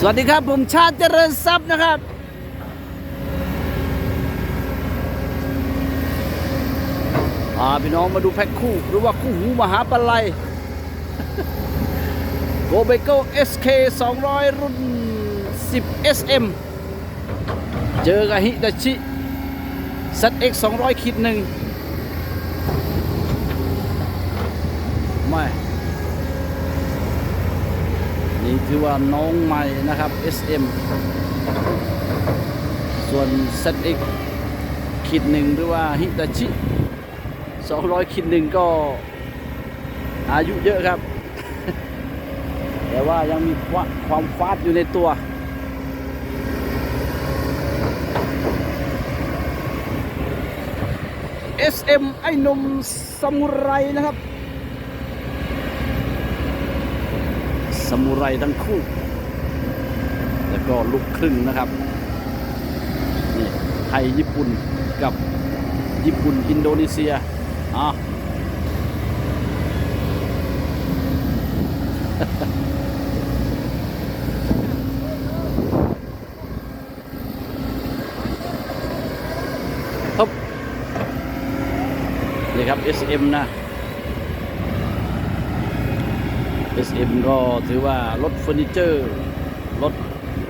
สวัสดีครับ ผมชาติเจริญทรัพย์นะครับ พาพี่น้องมาดูแพ็คคู่ หรือว่าคู่หูมหาปลัยโกเบโก้ SK 200รุ่น 10 SM เจอกับฮิตาชิ ZX 200ขีดหนึ่งไม่ นี่ถือว่าน้องใหม่นะครับ SM ส่วน ZX ขีดหนึ่งหรือว่าฮิตาชิ 200ขีดหนึ่งก็อายุเยอะครับ แต่ว่ายังมีความฟาดอยู่ในตัว SM ไอ้นมซามูไรนะครับ สมุไรทั้งคู่ แล้วก็ลูกครึ่งนะครับ นี่ไทยญี่ปุ่นกับญี่ปุ่นอินโดนีเซียอะครับนี่ครับ SM นะ SM ก็ถือว่าลดเฟอร์นิเจอร์ลด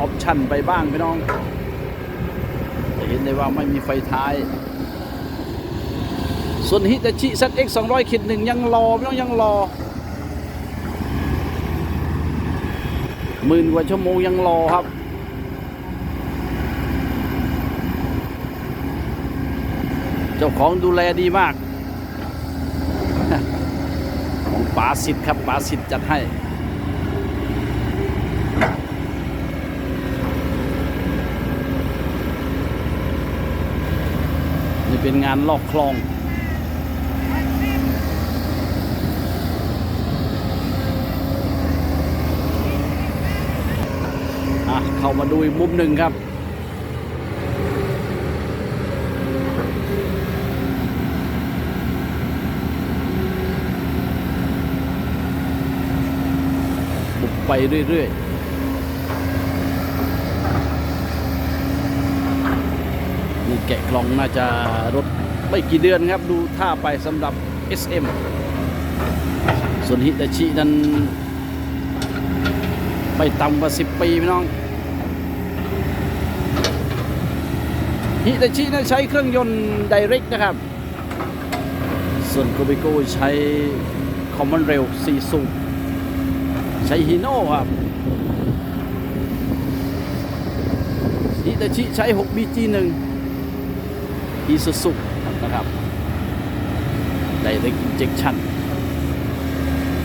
ออปชั่นไปบ้างพี่น้องจะเห็นได้ว่าไม่มีไฟท้าย ส่วนฮิตาชิ ZX 200ขีดหนึ่งยังรอพี่น้องยังรอหมื่นกว่าชั่วโมงยังรอครับเจ้าของดูแลดีมาก ของ ป๋าสิทธิ์ครับป๋าสิทธิ์จัดให้นี่เป็นงานลอกคลองอะเข้ามาดูอีกมุมหนึ่งครับ ไปเรื่อยๆนี่แกะกล่องน่าจะรถไม่กี่เดือนครับ ดูท่าไปสำหรับ SM ส่วนฮิตาชินั้นไม่ต่ำกว่า 10 ปีพี่น้องฮิตาชินั้นใช้เครื่องยนต์ไดเรกนะครับ ส่วนโกบิโกใช้คอมมอนเรล4สูบ ใช้ฮีโน่ครับฮิตาชิใช้ 6BG1 อีซูซุนะครับ Direct Injection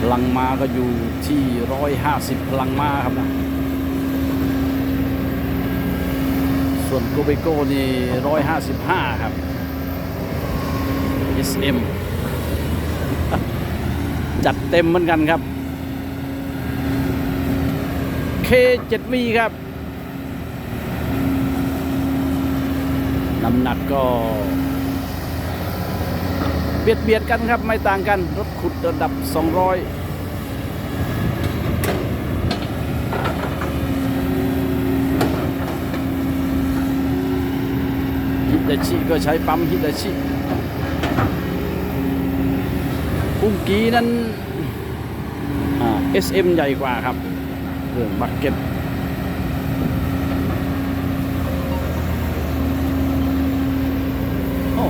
พลังมาก็อยู่ที่ 150 พลังมาครับนะ ส่วนโกเบโก้นี่ 155 ครับ SM จัดเต็มเหมือนกันครับ K7V ครับ น้ำหนักก็ เบียดเบียดกันครับ ไม่ต่างกัน รถขุดระดับ 200ฮิตาชิก็ใช้ปั๊มฮิตาชิพุ่งกีนั้นอ่า SM ใหญ่กว่าครับ เรื่องบักเก็ตโอ้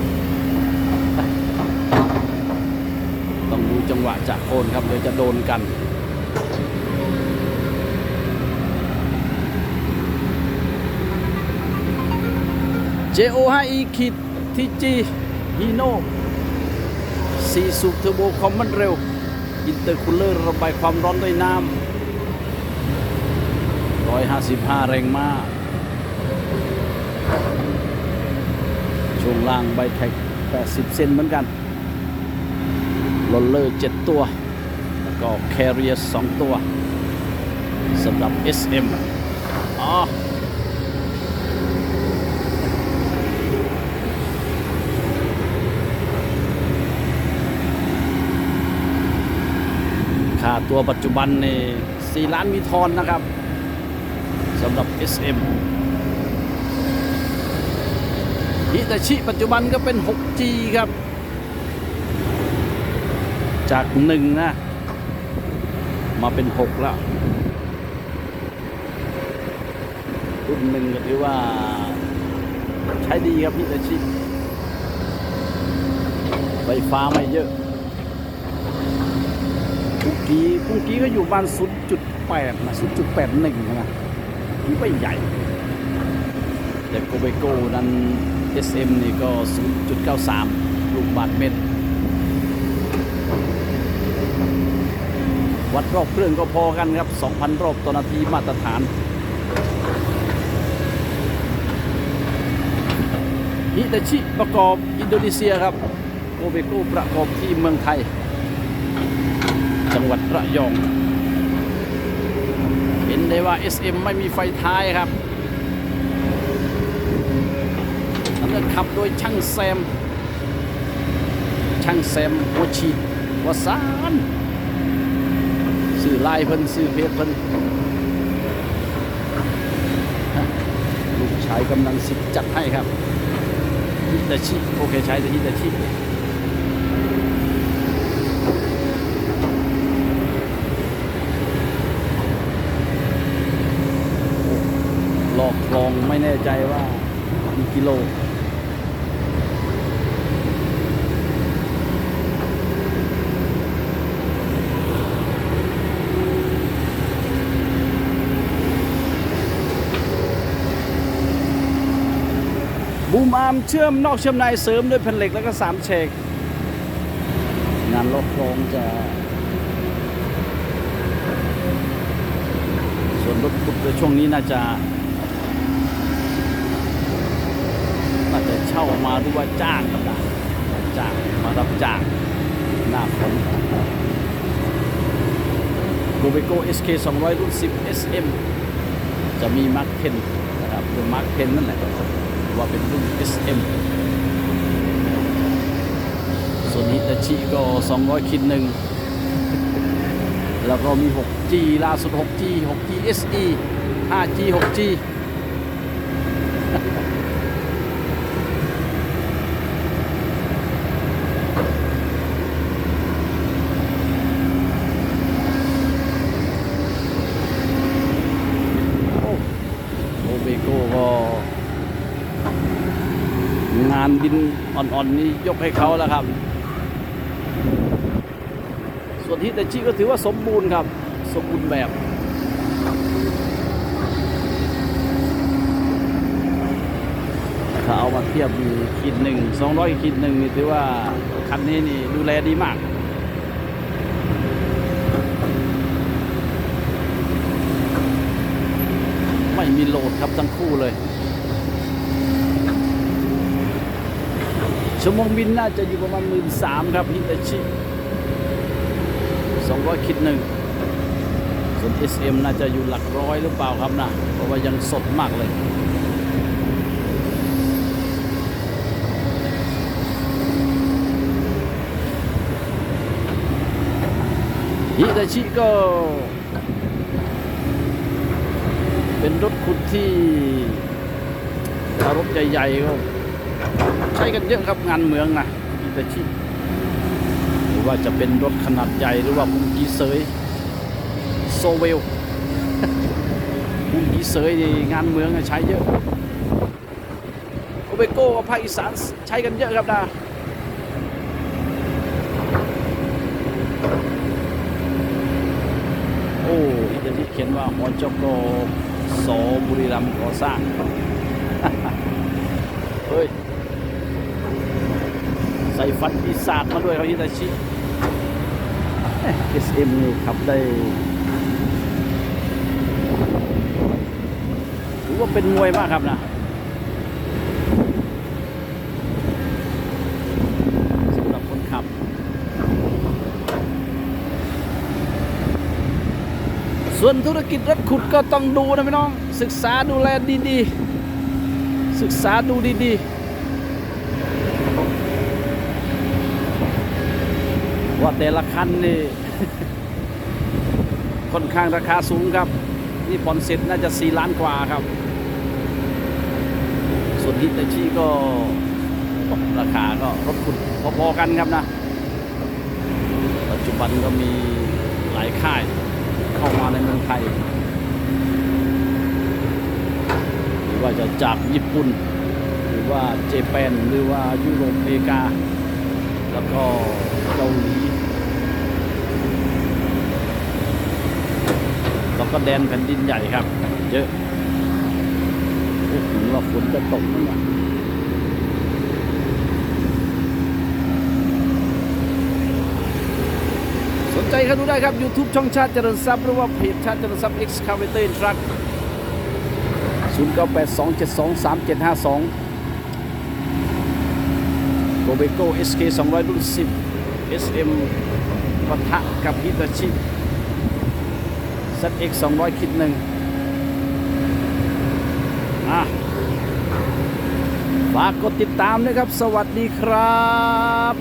ต้องดูจังหวะจากโคนครับเดี๋ยวจะโดนกัน JO5E ขีด TG Hino 4สูบเทอร์โบคอมมันเร็ว อินเตอร์คูลเลอร์ระบายความร้อนด้วยน้ำ 155 แรงม้าช่วงล่างใบแท็ก 80 เซนเหมือนกันโรลเลอร์ 7 ตัว แล้วก็แคเรียร์2ตัวสำหรับ SM อ๋อค่าตัวปัจจุบันนี่4ล้านมีทอนนะครับ สำหรับ SM ฮิตาชิปัจจุบันก็เป็น 6G ครับ จากหนึ่งนะ มาเป็น 6 แล้วรุ่นหนึ่งก็ถือว่า ใช้ดีครับฮิตาชิไฟฟ้าไม่เยอะกุ้งกี้กุ้งกี้ก็อยู่บ้าน0.8นะ0.81นะ ไม่ใหญ่แต่โกเบโกนั้น SM นี่ก็ 0.93 ลูกบาทเมตร วัดรอบเครื่องก็พอกันครับ 2,000 รอบต่อนาทีมาตรฐานฮิตาชิประกอบอินโดนีเซียครับโกเบโกประกอบที่เมืองไทย จังหวัดระยอง ได้ว่า SM ไม่มีไฟท้ายครับอันนั้นขับโดยช่างแซม ช่างแซมหัวฉีดวสานสื่อไลน์เพิ่นสื่อเพจเพิ่นลูกชายกำลังสิบจัดให้ครับฮิตาชิ โอเคใช้แต่ฮิตาชิ อกลองไม่แน่ใจว่ากี่กิโลบูมอาร์มเชื่อมนอกเชื่อมในเสริมด้วยแผ่นเหล็กแล้วก็สามเชกงานลอกคลองจะ ส่วนรถขุดในช่วงนี้น่าจะ น่าจะ เช่ามาหรือว่าจ้างก็ได้จ้างมารับจ้างหน้าฝนโกเบโก้ SK 200 รุ่น 10 SM จะมีมาร์คเทนนะครับเป็นมาร์คเทนนั่นแหละว่าเป็นรุ่น SM ส่วนนี้ตาชิก็ 200 คิดหนึ่ง แล้วก็มี 6G ล่าสุด 6G 6G SE 5G 6G โอ้โอเบโก้ก็ งาน ดินอ่อนๆนี้ยกให้เขาแล้วครับ ส่วนฮิตาชิก็ถือว่าสมบูรณ์ครับ สมบูรณ์แบบถ้าเอามาเทียบมีขีดหนึ่งสองร้อยขีดหนึ่งนี่ถือว่าคันนี้นี่ดูแลดีมากไม่มีโหลดครับทั้งคู่เลย ชั่วโมงบินน่าจะอยู่ประมาณหมื่นสามครับฮิตาชิสองร้อยคิดหนึ่งส่วน SM น่าจะอยู่หลักร้อยหรือเปล่าครับนะ เพราะว่ายังสดมากเลยฮิตาชิก็ เป็นรถขุดที่ถ้ารถใหญ่ๆก็ ใช้กันเยอะครับงานเมืองนะอิตาชิหรือว่าจะเป็นรถขนาดใหญ่หรือว่าพุงกีเซยโซเวลพุงกีเซย์งานเมืองอะใช้เยอะโอเบโก้กับภาคอีสานใช้กันเยอะครับนะโอ้อิตาลีเขียนว่าหัวจกสอบุรีรัมย์ก่อสร้างเฮ้ย ส่ฟันปีศาจมาด้วยเขาฮิตาชิเอ๊ะ SM นี่ขับได้ถือว่าเป็นมวยมากครับนะสำหรับคนขับ ส่วนธุรกิจรถขุดก็ต้องดูนะพี่น้อง ศึกษาดูแลดีๆ ศึกษาดูดีๆ ว่าแต่ละคันนี่ค่อนข้างราคาสูงครับ นี่ผ่อนเสร็จน่าจะ 4 ล้านกว่าครับ ส่วนฮิตาชิก็ราคาก็รถคุณพอๆกันครับนะ ปัจจุบันก็มีหลายค่ายเข้ามาในเมืองไทยหรือว่าจะจากญี่ปุ่น หรือว่าเจแปนหรือว่ายุโรปอเมริกา แล้วก็าหลีแล้วก็แดนแผ่นดินใหญ่ครับ เยอะโอ้โหว่าฝนจะตกนั่นแหละสนใจเข้าดูได้ครับ YouTube ช่องชาติเจริญทรัพย์หรือว่าเพจชาติเจริญทรัพย์ Excavator Truck 0982723752โกเบโก้ SK 200รุ่น10 SM ปะทะกับฮิตาชิซ ZX 200 คิดหนึ่งฝากกดติดตามนะครับ สวัสดีครับ